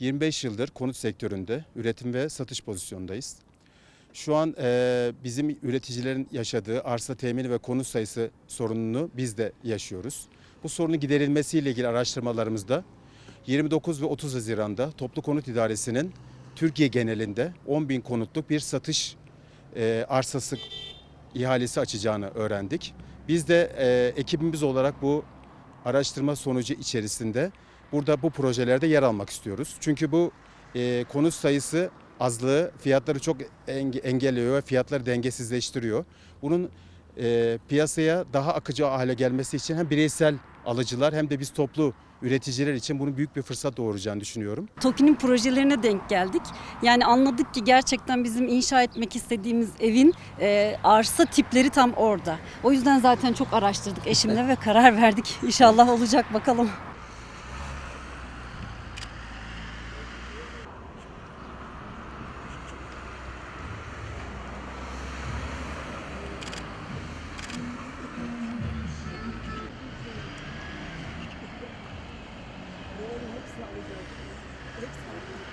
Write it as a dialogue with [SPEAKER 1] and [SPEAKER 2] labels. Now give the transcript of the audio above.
[SPEAKER 1] 25 yıldır konut sektöründe üretim ve satış pozisyondayız. Şu an e, bizim üreticilerin yaşadığı arsa temini ve konut sayısı sorununu biz de yaşıyoruz. Bu sorunun giderilmesiyle ilgili araştırmalarımızda 29 ve 30 Haziran'da Toplu Konut İdaresi'nin Türkiye genelinde 10 bin konutluk bir satış e, arsası ihalesi açacağını öğrendik. Biz de e, ekibimiz olarak bu araştırma sonucu içerisinde burada bu projelerde yer almak istiyoruz. Çünkü bu e, konut sayısı azlığı fiyatları çok enge- engelliyor ve fiyatları dengesizleştiriyor. Bunun e, piyasaya daha akıcı hale gelmesi için hem bireysel alıcılar hem de biz toplu üreticiler için bunun büyük bir fırsat doğuracağını düşünüyorum.
[SPEAKER 2] TOKİ'nin projelerine denk geldik. Yani anladık ki gerçekten bizim inşa etmek istediğimiz evin e, arsa tipleri tam orada. O yüzden zaten çok araştırdık eşimle ve karar verdik. İnşallah olacak bakalım. 그랬어.